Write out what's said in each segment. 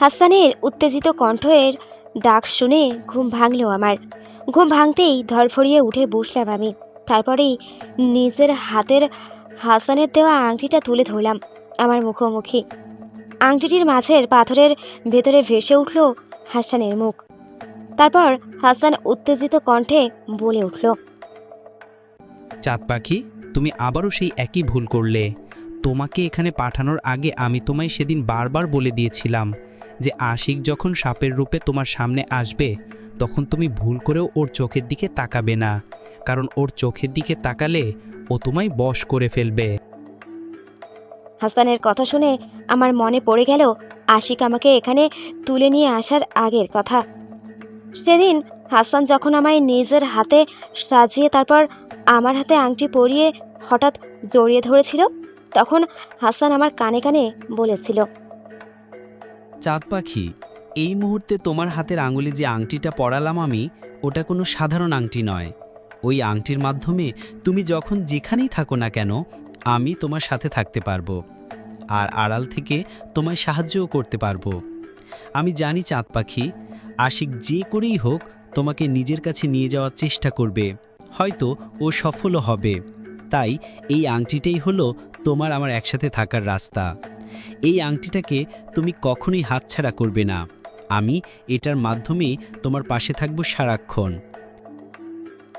হাসানের উত্তেজিত কণ্ঠের ডাক শুনে ঘুম ভাঙল আমার। ঘুম ভাঙতেই ধরফরিয়ে উঠে বসলাম আমি। তারপরেই নিজের হাতের হাসানের দেওয়া আংটিটা তুলে ধরলাম আমার মুখোমুখি। আংটিটির মাঝের পাথরের ভেতরে ভেসে উঠল হাসানের মুখ। তারপর হাসান উত্তেজিত কণ্ঠে বলে উঠল, চাঁদ পাখি, তুমি আবারও সেই একই ভুল করলে। তোমাকে এখানে পাঠানোর আগে আমি তোমায় সেদিন বারবার বলে দিয়েছিলাম। যে আশিক যখন সাপের রূপে তোমার সামনে আসবে, তখন তুমি ভুল করেও ওর চোখের দিকে তাকাবে না, কারণ ওর চোখের দিকে তাকালে ও তোমায় বশ করে ফেলবে। হাসানের কথা শুনে আমার মনে পড়ে গেল আশিক আমাকে এখানে তুলে নিয়ে আসার আগের কথা। সেদিন হাসান যখন আমায় নিজের হাতে সাজিয়ে তারপর আমার হাতে আংটি পরিয়ে হঠাৎ জড়িয়ে ধরেছিল, তখন হাসান আমার কানে কানে বলেছিল চাঁদ পাখি, এই মুহূর্তে তোমার হাতের আঙুলে যে আংটিটা পরালাম আমি, ওটা কোনো সাধারণ আংটি নয়। ওই আংটির মাধ্যমে তুমি যখন যেখানেই থাকো না কেন, আমি তোমার সাথে থাকতে পারব। আর আড়াল থেকে তোমায় সাহায্যও করতে পারব। আমি জানি চাঁদ পাখি, আশিক যে করেই হোক, তোমাকে নিজের কাছে নিয়ে যাওয়ার চেষ্টা করবে। হয়তো ও সফলও হবে। তাই এই আংটিটাই হলো তোমার আমার একসাথে থাকার রাস্তা। এই আংটিটাকে তুমি কখনোই হাতছাড়া করবে না। আমি এটার মাধ্যমে তোমার পাশে থাকব সারাক্ষণ।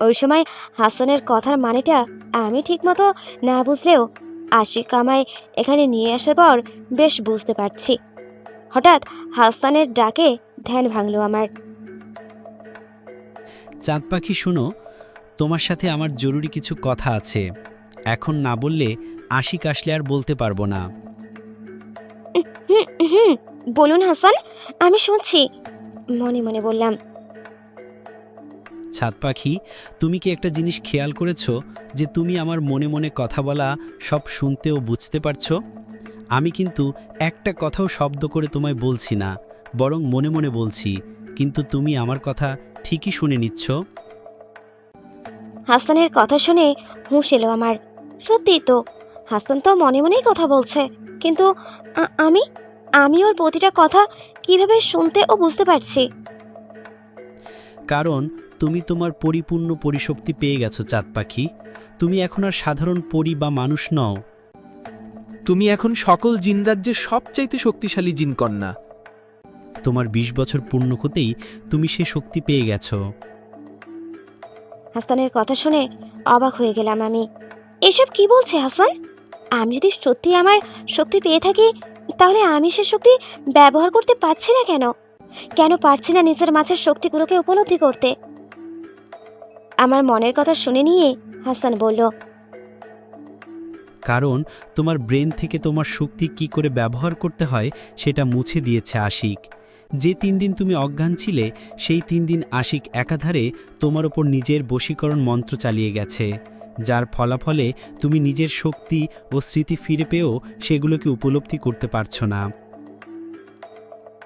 ওই সময় হাসানের কথার মানেটা আমি ঠিকমতো না বুঝলেও আশিক আমায় এখানে নিয়ে আসার পর বেশ বুঝতে পারছি। হঠাৎ হাসানের ডাকে ধ্যান ভাঙলো আমার। চাঁদ পাখি শুনো তোমার সাথে আমার জরুরি কিছু কথা আছে। এখন না বললে আশিক আসলে আর বলতে পারব না। হুম হুম বলুন হাসান আমি শুনছি। মনে মনে বললাম ছাদ পাখি তুমি কি একটা জিনিস খেয়াল করেছ যে তুমি আমার মনে মনে কথা বলা সব শুনতে ও বুঝতে পারছ? আমি কিন্তু একটা কথাও শব্দ করে তোমায় বলছি না বরং মনে মনে বলছি কিন্তু তুমি আমার কথা ঠিকই শুনে নিচ্ছ। হাসানের কথা শুনে হুঁশ এলো আমার। সত্যি তো হাসান তো মনে মনেই কথা বলছে। কিন্তু আমি? আমি ওর প্রতিটা কথা কীভাবে শুনতে ও বুঝতে পারছি? কারণ তুমি তোমার পরিপূর্ণ পরিশক্তি পেয়ে গেছো চাঁদ পাখি। তুমি এখন আর সাধারণ পরি বা মানুষ নও। তুমি এখন সকল জিন জিনরাজ্যের সবচাইতে শক্তিশালী জিনকন্যা তোমার ২০ বছর পূর্ণ হতেই তুমি সে শক্তি পেয়ে গেছো। হাসানের কথা শুনে অবাক হয়ে গেলাম আমি। এসব কি বলছে হাসান আমি যদি সত্যি আমার শক্তি পেয়ে থাকি, তাহলে আমি সে শক্তি ব্যবহার করতে পারছি না কেন? কেন পারছি না নিজের মাছের শক্তিগুলোকে উপলব্ধি করতে? আমার মনের কথা শুনে নিয়ে হাসান বলল, কারণ তোমার ব্রেন থেকে তোমার শক্তি কি করে ব্যবহার করতে হয় সেটা মুছে দিয়েছে আশিক। যে তিন দিন তুমি অজ্ঞান ছিলে, সেই তিন দিন আশিক একাধারে তোমার ওপর নিজের বশীকরণ মন্ত্র চালিয়ে গেছে। যার ফলাফলে তুমি নিজের শক্তি ও স্মৃতি ফিরে পেয়েও সেগুলোকে উপলব্ধি করতে পারছ না।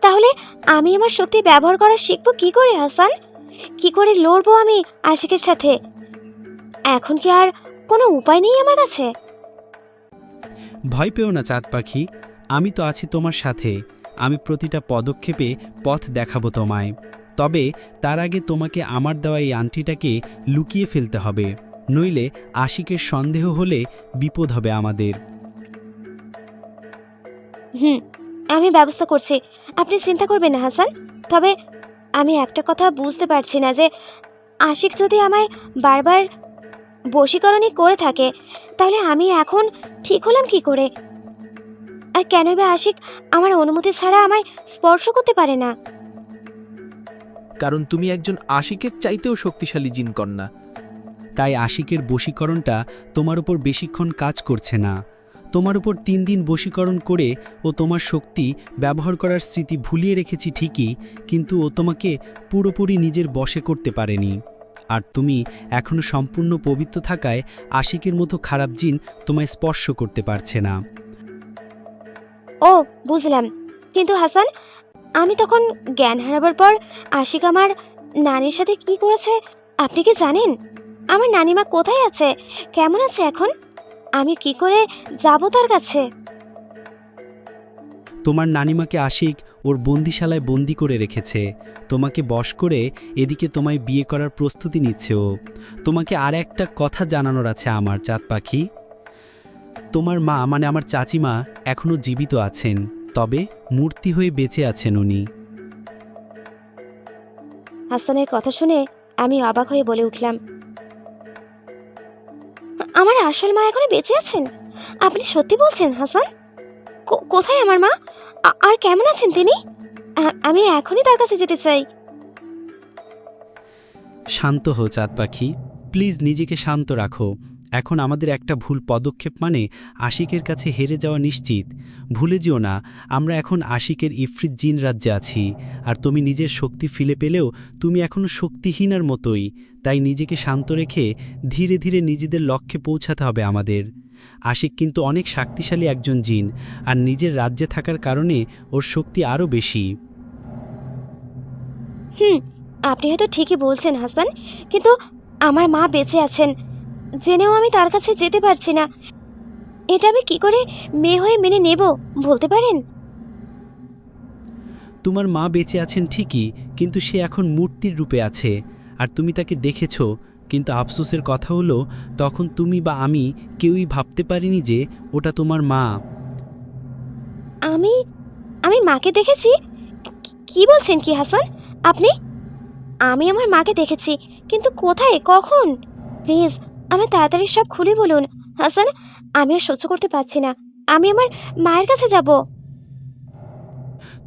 তাহলে আমি আমার শক্তি ব্যবহার করা শিখব কি করে হাসান? কি করে লড়বো আমি আশিকের সাথে? এখন কি আর কোনো উপায় নেই আমার কাছে? ভয় পেও না চাঁদ পাখি আমি তো আছি তোমার সাথে। আমি প্রতিটা পদক্ষেপে পথ দেখাবো তোমায়। তবে তার আগে তোমাকে আমার দেওয়া এই আংটিটাকে লুকিয়ে ফেলতে হবে। নইলে আশিকের সন্দেহ হলে বিপদ হবে আমাদের। হুম আমি ব্যবস্থা করছি। আপনি চিন্তা করবেন না হাসান। তবে আমি একটা কথা বুঝতে পারছি না যে আশিক যদি আমায় বারবার বশীকরণই করে থাকে তাহলে আমি এখন ঠিক হলাম কি করে? আর কেনই বা আশিক আমার অনুমতি ছাড়া আমায় স্পর্শ করতে পারে না? কারণ তুমি একজন আশিকের চাইতেও শক্তিশালী জিনকন্যা। তাই আশিকের বশীকরণটা তোমার উপর বেশিক্ষণ কাজ করছে না। তোমার উপর তিন দিন বশীকরণ করে ও তোমার শক্তি ব্যবহার করার স্মৃতি ভুলিয়ে রেখেছি ঠিকই, কিন্তু ও তোমাকে পুরোপুরি নিজের বশে করতে পারেনি। আর তুমি এখনও সম্পূর্ণ পবিত্র থাকায় আশিকের মতো খারাপ জিন তোমায় স্পর্শ করতে পারছে না। ও, বুঝলাম। কিন্তু হাসান, আমি তখন জ্ঞান হারাবার পর আশিক আমার নানির সাথে কি করেছে, আপনি কি জানেন? আমার নানিমা কোথায় আছে? কেমন আছে এখন? আমি কি করে যাব তার কাছে? তোমার নানিমাকে আশিক ওর বন্দিশালায় বন্দি করে রেখেছে। তোমাকে বশ করে এদিকে তোমায় বিয়ে করার প্রস্তুতি নিচ্ছে ও। তোমাকে আর একটা কথা জানানোর আছে আমার চাঁদ পাখি। তোমার মা মানে আমার চাচিমা এখনও জীবিত আছেন তবে মূর্তি হয়ে বেঁচে আছেন উনি। হাসানের কথা শুনে আমি অবাক হয়ে বলে উঠলাম আমার আসল মা এখনও বেঁচে আছেন? আপনি সত্যি বলছেন, হাসান? কোথায় আমার মা? আর কেমন আছেন তিনি? আমি এখনই তার কাছে যেতে চাই। শান্ত হো চাঁদ পাখি। প্লিজ নিজেকে শান্ত রাখো। এখন আমাদের একটা ভুল পদক্ষেপ মানে আশিকের কাছে হেরে যাওয়া নিশ্চিত। ভুলে যেও না, আমরা এখন আশিকের ইফরিত জিন রাজ্যে আছি, আর তুমি নিজের শক্তি ফিলে পেলেও তুমি এখনও শক্তিহীনার মতোই, তাই নিজেকে শান্ত রেখে ধীরে ধীরে নিজেদের লক্ষ্যে পৌঁছাতে হবে আমাদের। আশিক কিন্তু অনেক শক্তিশালী একজন জিন, আর নিজের রাজ্যে থাকার কারণে ওর শক্তি আরও বেশি। হুম, আপনি হয়তো ঠিকই বলছেন হাসান, কিন্তু আমার মা বেঁচে আছেন। জেনেও আমি তার কাছে যেতে পারছি না। এটা আমি কি করে মেয়ে হয়ে মেনে নেব বলতে পারেন? তোমার মা বেঁচে আছেন ঠিকই কিন্তু সে এখন মূর্তির রূপে আছে। আর তুমি তাকে দেখেছ কিন্তু আফসোসের কথা হলো তখন তুমি বা আমি কেউই ভাবতে পারিনি যে ওটা তোমার মা। আমি আমি মাকে দেখেছি? কি- বলছেন কি হাসান? আপনি? আমি আমার মাকে দেখেছি কিন্তু কোথায় কখন? প্লিজ আমি তাড়াতাড়ি সব খুলে বলুন। হাসান আমি আর সহ্য করতে পারছি না। আমি আমার মায়ের কাছে যাব।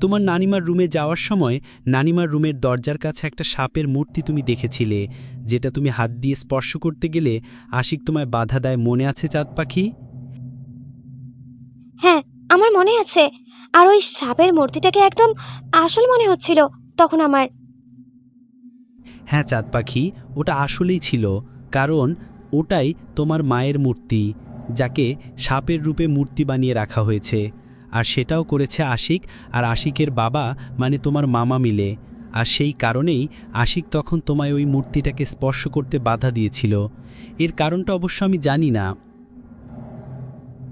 তোমার নানিমার রুমে যাওয়ার সময় নানিমার রুমের দরজার কাছে একটা সাপের মূর্তি তুমি দেখেছিলে যেটা তুমি হাত দিয়ে স্পর্শ করতে গেলে আশিক তোমায় বাধা দেয় মনে আছে চাঁদ পাখি? হ্যাঁ আমার মনে আছে। আর ওই সাপের মূর্তিটাকে একদম আসল মনে হচ্ছিল তখন আমার। হ্যাঁ চাঁদ পাখি ওটা আসলেই ছিল। কারণ ওটাই তোমার মায়ের মূর্তি, যাকে সাপের রূপে মূর্তি বানিয়ে রাখা হয়েছে। আর সেটাও করেছে আশিক, আর আশিকের বাবা মানে তোমার মামা মিলে। আর সেই কারণেই আশিক তখন তোমায় ওই মূর্তিটাকে স্পর্শ করতে বাধা দিয়েছিল। এর কারণটা অবশ্য আমি জানি না।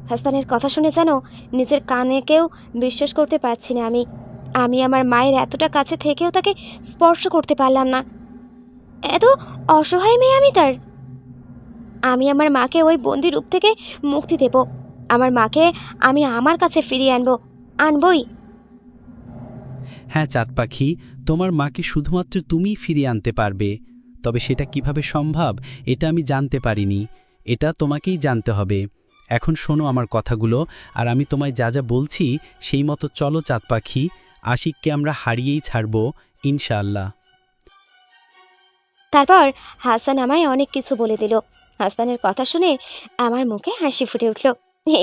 হাসানের কথা শুনে যেন নিজের কানেকেও বিশ্বাস করতে পারছি না। আমি আমি আমার মায়ের এতটা কাছে থেকেও তাকে স্পর্শ করতে পারলাম না। এত অসহায় মেয়ে আমি তার। আমি আমার মাকে ওই বন্দি রূপ থেকে মুক্তি দেব। আমার মাকে আমি আমার কাছে ফিরিয়ে আনব। আনবই। হ্যাঁ চাঁদ পাখি তোমার মাকে শুধুমাত্র তুমিই ফিরিয়ে আনতে পারবে। তবে সেটা কীভাবে সম্ভব এটা আমি জানতে পারিনি। এটা তোমাকেই জানতে হবে। এখন শোনো আমার কথাগুলো আর আমি তোমায় যা যা বলছি সেই মতো চলো চাঁদ পাখি আশিককে আমরা হারিয়েই ছাড়ব ইনশাআল্লাহ। তারপর হাসান আমায় অনেক কিছু বলে দিল। হাসানের কথা শুনে আমার মুখে হাসি ফুটে উঠল।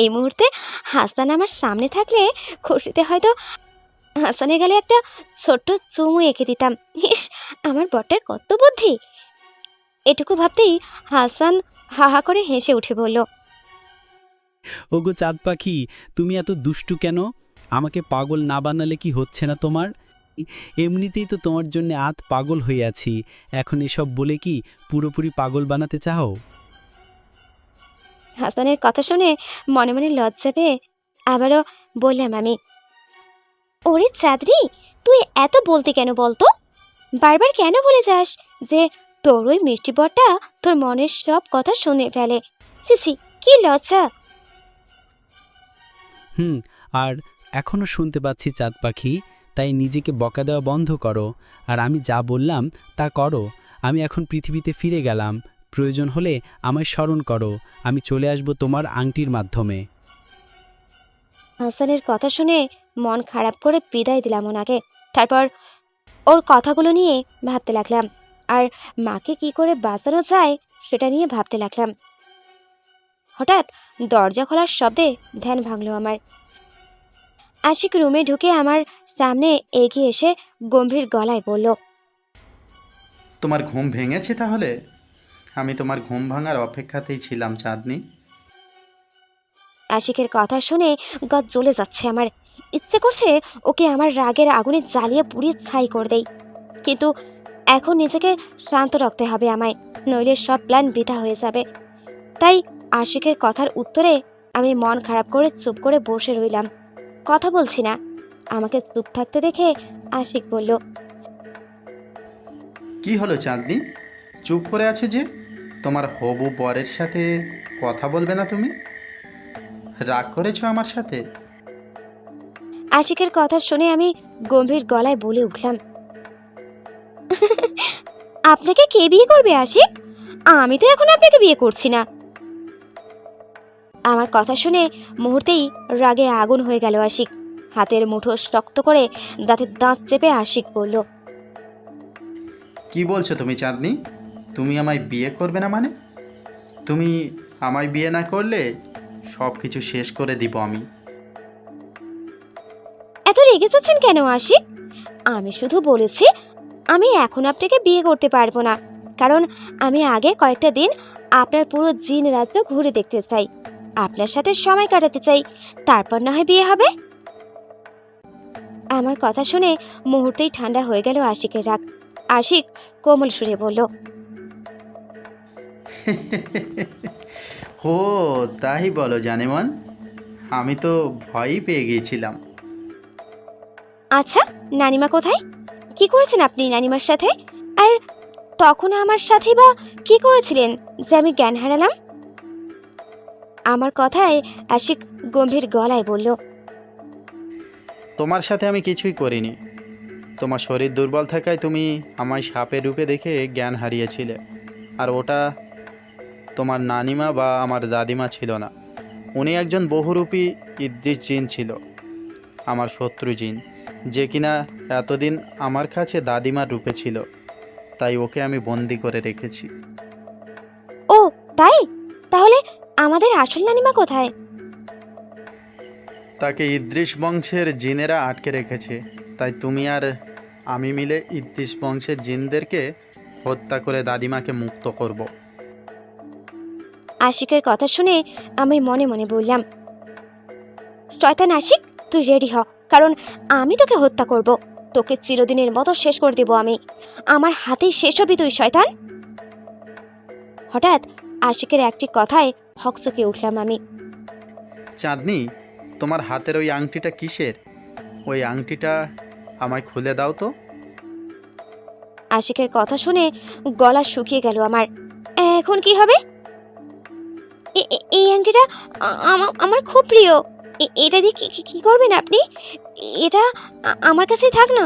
এই মুহূর্তে হাসান আমার সামনে থাকলে খুশিতে হয়তো হাসানের গালে একটা ছোট্ট চুমু এঁকে দিতাম। ইস, আমার বটের কত বুদ্ধি! এটুকু ভাবতেই হাসান হা হা করে হেসে উঠে বলল, ওগো চাঁদ পাখি, তুমি এত দুষ্টু কেন? আমাকে পাগল না বানালে কি হচ্ছে না তোমার? এমনিতেই তো তোমার জন্য আত পাগল হয়ে আছি। এখন এসব বলে কি পুরোপুরি পাগল বানাতে চাও? হাসানের কথা শুনে মনে মনে লজ্জা পেয়ে আবারও বললাম আমি ওরে চাঁদরি তুই এত বলতে কেন বলতো? বারবার কেন বলে যাস যে তোর ওই মিষ্টি বরটা তোর মনের সব কথা শুনে ফেলে? সিসি কি লজ্জা? হুম আর এখনও শুনতে পাচ্ছি চাঁদ পাখি। তাই নিজেকে বকা দেওয়া বন্ধ করো। আর আমি যা বললাম, তা করো। আমি এখন পৃথিবীতে ফিরে গেলাম। প্রয়োজন হলে আমায় স্মরণ করো। আমি চলে আসব তোমার আংটির মাধ্যমে। হাসানের কথা শুনে মন খারাপ করে বিদায় দিলাম ওনাকে। তারপর ওর কথাগুলো নিয়ে ভাবতে লাগলাম। আর মাকে কি করে বাঁচানো যায় সেটা নিয়ে ভাবতে লাগলাম। হঠাৎ দরজা খোলার শব্দে ধ্যান ভাঙলো আমার। আশিক রুমে ঢুকে আমার সামনে এগিয়ে এসে গম্ভীর গলায় বলল তোমার ঘুম ভেঙেছে তাহলে? আমি তোমার ঘুম ভাঙার অপেক্ষাতেই ছিলাম চাঁদনি। আশিকের কথা শুনে গদ জ্বলে যাচ্ছে আমার। ইচ্ছে করছে ওকে আমার রাগের আগুনে জ্বালিয়ে পুড়িয়ে ছাই করে দেই। কিন্তু এখন নিজেকে শান্ত রাখতে হবে আমায় নইলে সব প্ল্যান বৃথা হয়ে যাবে। তাই আশিকের কথার উত্তরে আমি মন খারাপ করে চুপ করে বসে রইলাম। কথা বলছি না। আমাকে চুপ থাকতে দেখে আশিক বলল কি হলো চাঁদনি? চুপ করে আছো যে? তোমার হবু বরের সাথে কথা বলবে না তুমি? রাগ করেছ আমার সাথে? আশিকের কথা শুনে আমি গম্ভীর গলায় বলে উঠলাম আপনাকে কে বিয়ে করবে আশিক? আমি তো এখন আপনাকে বিয়ে করছি না। আমার কথা শুনে মুহূর্তেই রাগে আগুন হয়ে গেল আশিক। হাতের মুঠো শক্ত করে দাঁতের দাঁত চেপে আশিক বলল কি বলছো তুমি চাঁদনি? তুমি আমায় বিয়ে করবে না মানে? তুমি আমায় বিয়ে না করলে সব কিছু শেষ করে দিব আমি। এত রেগে যাচ্ছেন কেন আশিক? আমি শুধু বলেছি আমি এখন আপনাকে বিয়ে করতে পারব না। কারণ আমি আগে কয়েকটা দিন আপনার পুরো জিন রাজ্য ঘুরে দেখতে চাই। আপনার সাথে সময় কাটাতে চাই। তারপর না হয় বিয়ে হবে। আমার কথা শুনে মুহূর্তেই ঠান্ডা হয়ে গেল আশিকের রাগ। আশিক কোমল সুরে বলল ও তাই বলো জানেমান আমি তো ভয়ই পেয়ে গিয়েছিলাম। আচ্ছা নানিমা কোথায়? কি করেছেন আপনি নানিমার সাথে? আর তখন আমার সাথে বা কি করেছিলেন যে আমি জ্ঞান হারালাম? আমার কথায় আশিক গম্ভীর গলায় বলল তোমার সাথে আমি কিছুই করিনি। তোমার শরীর দুর্বল থাকায় তুমি আমায় সাপের রূপে দেখে জ্ঞান হারিয়েছিলে। আর ওটা তোমার নানিমা বা আমার দাদিমা ছিল না। উনি একজন বহুরূপী ইদ্রিস জিন ছিল, আমার শত্রু জিন, যে কিনা এতদিন আমার কাছে দাদিমার রূপে ছিল। তাই ওকে আমি বন্দি করে রেখেছি। ও, তাই? তাহলে আমাদের আসল নানিমা কোথায়? তাকে ইদ্রিস বংশের জিনেরা আটকে রেখেছে। তাই তুমি আর আমি মিলে ইদ্রিস বংশের জিনদেরকে হত্যা করে দাদিমাকে মুক্ত করব। আশিকের কথা শুনে আমি মনে মনে বললাম শয়তান আশিক তুই রেডি হ কারণ আমি তোকে হত্যা করব। তোকে চিরদিনের মতো শেষ করে দেব আমি। আমার হাতেই শেষ হবি তুই শয়তান। হঠাৎ আশিকের একটি কথায় হকচকে উঠলাম আমি। চাঁদনি তোমার হাতের ওই আংটিটা কিসের? ওই আংটিটা আমায় খুলে দাও তো। আশিকের কথা শুনে গলা শুকিয়ে গেল আমার। এখন কি হবে? এই আংটিটা আমার খুব প্রিয়। এটা দিয়ে কি করবেন আপনি? এটা আমার কাছেই থাক না।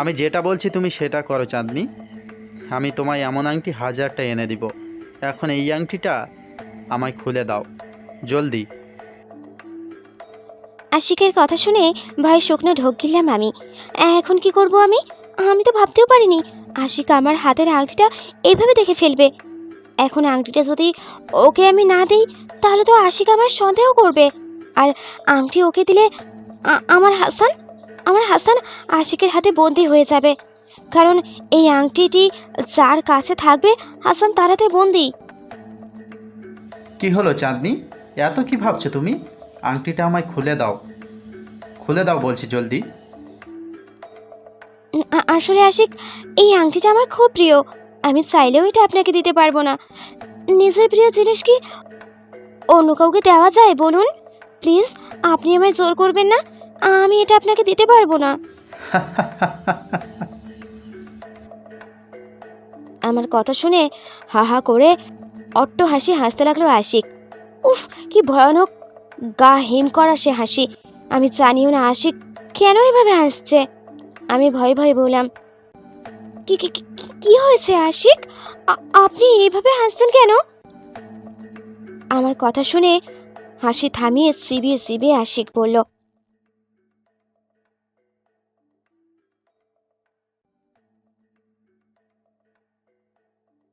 আমি যেটা বলছি তুমি সেটা করো চাঁদনি। আমি তোমায় এমন আংটি হাজারটা এনে দিব। এখন এই আংটিটা আমায় খুলে দাও। জলদি। আশিকের কথা শুনে ভাই শুকনো ঢোক গিললাম আমি। এখন কি করব আমি? আমি তো ভাবতেও পারিনি। আশিক আমার হাতের আংটিটা এইভাবে দেখে ফেলবে। এখন আংটিটা যদি ওকে আমি না দিই, তাহলে তো আশিক আমার সন্দেহ করবে। আর আংটি ওকে দিলে আমার হাসান আমার হাসান আশিকের হাতে বন্দি হয়ে যাবে। কারণ এই আংটিটি যার কাছে থাকবে, হাসান তার হাতে বন্দি। কি হলো চাঁদনি? এত কি ভাবছ তুমি? আংটিটা আমায় খুলে দাও। খুলে দাও বলছি জলদি। আসলে আশিক, এই আংটিটা আমার খুব প্রিয়। আমি চাইলেও এটা আপনাকে দিতে পারব না। নিজের প্রিয় জিনিস কি অন্য কাউকে দেওয়া যায় বলুন? প্লিজ, আপনি আমায় জোর করবেন না। আমি এটা আপনাকে দিতে পারব না। আমার কথা শুনে হা হা করে অট্ট হাসি হাসতে লাগল আশিক। উফ, কি ভয়ানক গা হিম করা সে হাসি। আমি জানিও না আশিক, কেন এভাবে হাসছে? আমি ভয়ে ভয়ে বললাম, কি কি হয়েছে আশিক? আপনি এইভাবে হাসছেন কেন? আমার কথা শুনে হাসি থামিয়ে চিবিয়ে চিবিয়ে আশিক বলল